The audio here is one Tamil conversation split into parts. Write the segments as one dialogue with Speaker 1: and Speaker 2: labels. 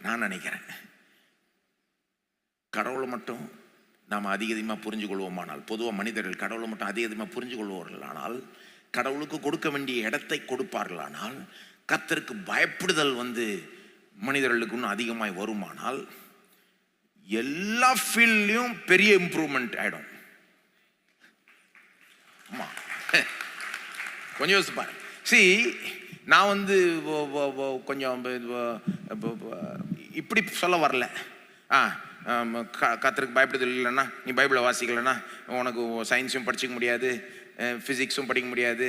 Speaker 1: நான் நினைக்கிறேன். கடவுளை மட்டும் நாம் அதிக அதிகமாக புரிஞ்சு கொள்வோமானால் பொதுவாக மனிதர்கள் கடவுளை மட்டும் அதிக அதிகமாக புரிஞ்சு கொள்வார்களானால் கடவுளுக்கு கொடுக்க வேண்டிய இடத்தை கொடுப்பார்களானால் கத்தருக்கு பயப்படுதல் வந்து மனிதர்களுக்கு இன்னும் அதிகமாய் வருமானால் எல்லா ஃபீல்ட்லையும் பெரிய இம்ப்ரூவ்மெண்ட் ஆகிடும் ஆமாம் கொஞ்சம் யோசிச்சு பாரு சி நான் வந்து கொஞ்சம் இப்படி சொல்ல வரல. ஆ கத்தருக்கு பயப்படுதல் இல்லைன்னா நீ பைபிளை வாசிக்கலைன்னா உனக்கு சயின்ஸும் படிச்சிக்க முடியாது ஃபிசிக்ஸும் படிக்க முடியாது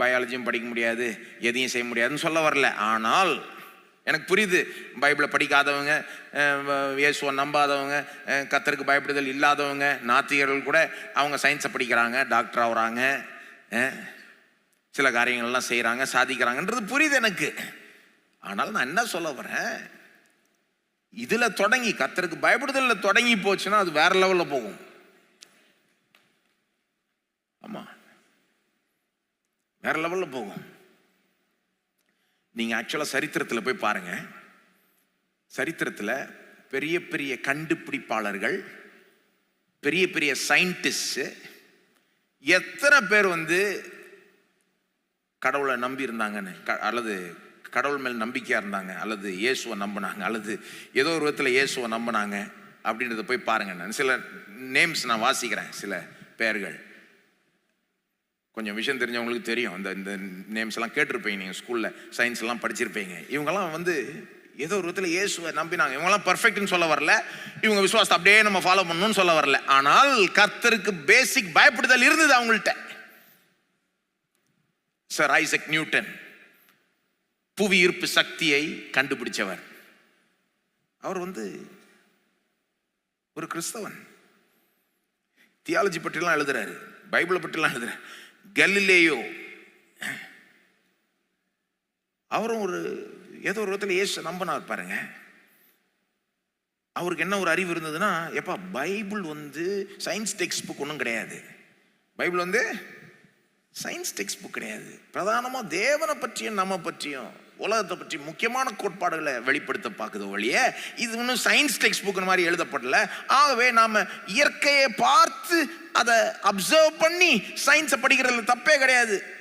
Speaker 1: பயாலஜியும் படிக்க முடியாது எதையும் செய்ய முடியாதுன்னு சொல்ல வரல. ஆனால் எனக்கு புரியுது பைபிளை படிக்காதவங்க இயேசுவை நம்பாதவங்க கத்தருக்கு பயப்படுதல் இல்லாதவங்க நாத்திகர்கள் கூட அவங்க சயின்ஸை படிக்கிறாங்க டாக்டர் ஆகுறாங்க சில காரியங்கள்லாம் செய்கிறாங்க சாதிக்கிறாங்கன்றது புரியுது எனக்கு. ஆனால் நான் என்ன சொல்ல வரேன்? இதில் தொடங்கி கத்தருக்கு பயப்படுதலில் தொடங்கி போச்சுன்னா அது வேற லெவலில் போகும். ஆமாம் வேற லெவலில் போகும். நீங்கள் ஆக்சுவலாக சரித்திரத்தில் போய் பாருங்க. சரித்திரத்தில் பெரிய பெரிய கண்டுபிடிப்பாளர்கள் பெரிய பெரிய சயின்டிஸ்ட்டு எத்தனை பேர் வந்து கடவுளை நம்பி இருந்தாங்கன்னு க- அல்லது கடவுள் மேல் நம்பிக்கையாக இருந்தாங்க அல்லது இயேசுவை நம்பினாங்க அல்லது ஏதோ ஒரு விதத்தில் இயேசுவை நம்பினாங்க அப்படின்றத போய் பாருங்க. நான் சில நேம்ஸ் நான் வாசிக்கிறேன் சில பெயர்கள். கொஞ்சம் விஷயம் தெரிஞ்சவங்களுக்கு தெரியும். இந்த இந்த நேம்ஸ் எல்லாம் கேட்டிருப்பீங்க நீங்கள் ஸ்கூலில் சயின்ஸ் எல்லாம் படிச்சிருப்பீங்க. இவங்கெல்லாம் வந்து ஏதோ ஒரு விதத்தில் இயேசுவை நம்பினாங்க. இவங்கெல்லாம் பர்ஃபெக்ட்னு சொல்ல வரல. இவங்க விசுவாசத்தை அப்படியே நம்ம ஃபாலோ பண்ணணும்னு சொல்ல வரல. ஆனால் கர்த்தருக்கு பேசிக் பயப்படுதல் இருந்தது அவங்கள்ட்ட. சார் ஐசக் நியூட்டன் புவி ஈர்ப்பு சக்தியை கண்டுபிடிச்சவர். அவர் வந்து ஒரு கிறிஸ்தவன். தியாலஜி பற்றிலாம் எழுதுறாரு பைபிளை பற்றிலாம் எழுதுறாரு. கல்லிலேயோ அவரும் ஒரு ஏதோ ஒரு விதத்தில் ஏசு நம்பினார் பாருங்க. அவருக்கு என்ன ஒரு அறிவு இருந்ததுன்னா எப்பா பைபிள் வந்து சயின்ஸ் டெக்ஸ்ட் புக் ஒன்றும் கிடையாது. பைபிள் வந்து சயின்ஸ் டெக்ஸ்ட் புக் கிடையாது. பிரதானமாக தேவனை பற்றியும் நம்ம பற்றியும். உலகத்தை பற்றி முக்கியமான கோட்பாடுகளை வெளிப்படுத்த பார்க்குது ஒழிய இது இன்னும் சயின்ஸ் டெக்ஸ்ட் புக் மாதிரி எழுதப்படல. ஆகவே நாம் இயற்கையை பார்த்து அதை அப்சர்வ் பண்ணி சயின்ஸை படிக்கிறதுல தப்பே கிடையாது.